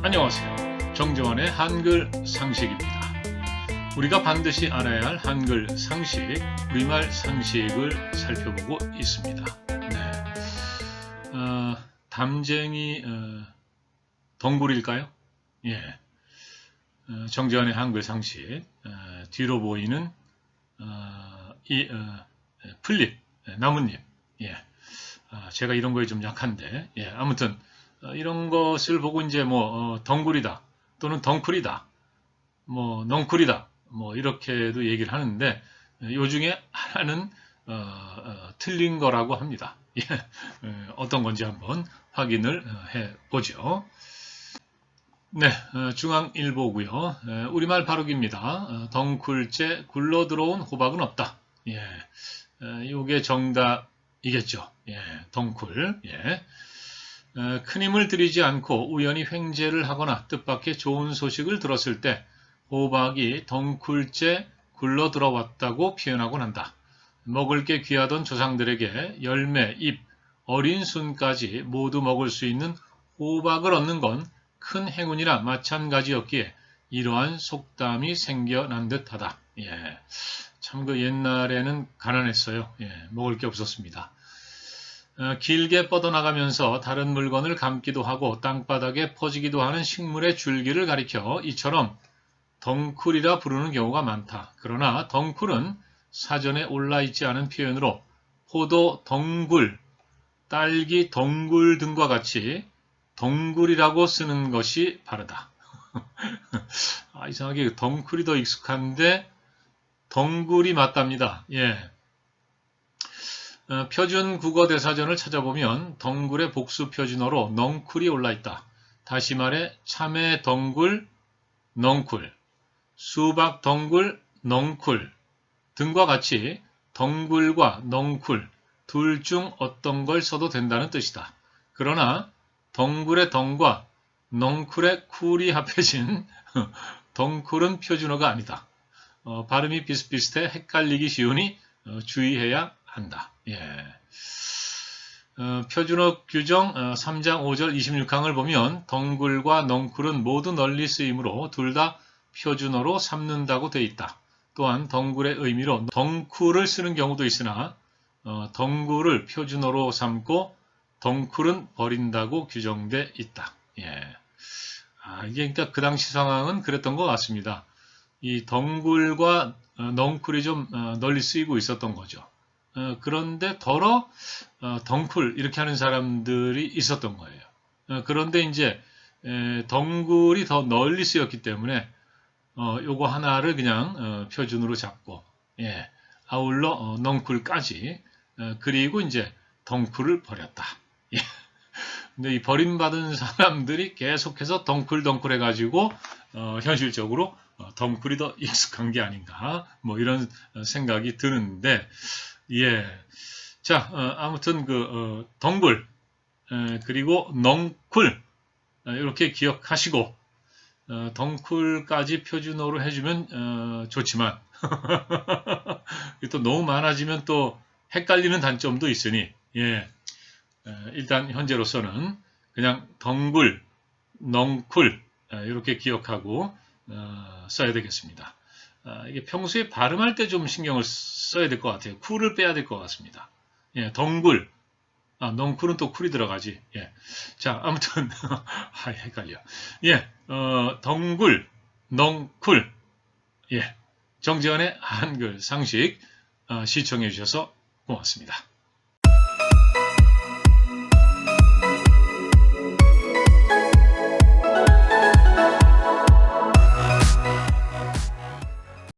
안녕하세요. 정재원의 한글 상식입니다. 우리가 반드시 알아야 할 한글 상식, 우리말 상식을 살펴보고 있습니다. 네. 어, 담쟁이 어, 덩굴일까요? 예. 어, 정재원의 한글 상식, 어, 뒤로 보이는 어, 이 어, 풀잎, 예, 나뭇잎. 예. 아, 제가 이런 거에 좀 약한데, 예, 아무튼 어, 이런 것을 보고 이제 뭐 어, 덩굴이다 또는 덩쿨이다 뭐 넝쿨이다 뭐 이렇게도 얘기를 하는데 요 중에 하나는 어, 어, 틀린 거라고 합니다. 예, 어, 어떤 건지 한번 확인을 어, 해 보죠. 네, 어, 중앙일보고요. 어, 우리말 바르기입니다. 어, 덩굴째 굴러 들어온 호박은 없다. 예, 어, 요게 정답이겠죠. 예, 덩굴. 예. 어, 큰 힘을 들이지 않고 우연히 횡재를 하거나 뜻밖의 좋은 소식을 들었을 때 호박이 덩굴째 굴러 들어왔다고 표현하곤 한다. 먹을 게 귀하던 조상들에게 열매, 잎, 어린 순까지 모두 먹을 수 있는 호박을 얻는 건 큰 행운이나 마찬가지였기에 이러한 속담이 생겨난 듯하다. 예, 참 그 옛날에는 가난했어요. 예, 먹을 게 없었습니다. 어, 길게 뻗어나가면서 다른 물건을 감기도 하고 땅바닥에 퍼지기도 하는 식물의 줄기를 가리켜 이처럼 덩쿨이라 부르는 경우가 많다. 그러나 덩쿨은 사전에 올라있지 않은 표현으로 포도 덩굴, 딸기 덩굴 등과 같이 덩굴이라고 쓰는 것이 바르다. 아, 이상하게 덩쿨이 더 익숙한데 덩굴이 맞답니다. 예. 어, 표준 국어 대사전을 찾아보면 덩굴의 복수 표준어로 넝쿨이 올라있다. 다시 말해 참외 덩굴, 넝쿨, 수박 덩굴, 넝쿨 등과 같이 덩굴과 넝쿨 둘 중 어떤 걸 써도 된다는 뜻이다. 그러나 덩굴의 덩과 넝쿨의 쿨이 합해진 덩쿨은 표준어가 아니다. 어, 발음이 비슷비슷해 헷갈리기 쉬우니 어, 주의해야 한다. 예. 어, 표준어 규정 어, 3장 5절 26항을 보면 덩굴과 넝쿨은 모두 널리 쓰이므로 둘 다 표준어로 삼는다고 되어 있다. 또한 덩굴의 의미로 덩쿨을 쓰는 경우도 있으나 어, 덩굴을 표준어로 삼고 덩쿨은 버린다고 규정돼 있다. 예. 아, 이게 그러니까 그 당시 상황은 그랬던 것 같습니다. 이 덩굴과 어, 넝쿨이 좀 어, 널리 쓰이고 있었던 거죠. 어, 그런데 더러 어, 덩쿨 이렇게 하는 사람들이 있었던 거예요. 어, 그런데 이제 에, 덩굴이 더 널리 쓰였기 때문에 어, 요거 하나를 그냥 어, 표준으로 잡고 예, 아울러 어, 넝쿨까지 어, 그리고 이제 덩쿨을 버렸다. 예. 근데 이 버림받은 사람들이 계속해서 덩쿨 덩쿨 해가지고 어, 현실적으로 어, 덩쿨이 더 익숙한 게 아닌가 뭐 이런 어, 생각이 드는데 예. 자, 어, 아무튼 그 어, 덩굴 에, 그리고 넝쿨 어, 이렇게 기억하시고 어, 덩쿨까지 표준어로 해주면 어, 좋지만 또 너무 많아지면 또 헷갈리는 단점도 있으니 예. 에, 일단 현재로서는 그냥 덩굴, 넝쿨 에, 이렇게 기억하고 어, 써야 되겠습니다. 아, 이게 평소에 발음할 때 좀 신경을 써야 될 것 같아요. 쿨을 빼야 될 것 같습니다. 예, 덩굴. 아, 넝쿨은 또 쿨이 들어가지. 예. 자, 아무튼, 아, 헷갈려. 예, 어, 덩굴, 넝쿨. 예. 정재현의 한글 상식, 어, 시청해 주셔서 고맙습니다.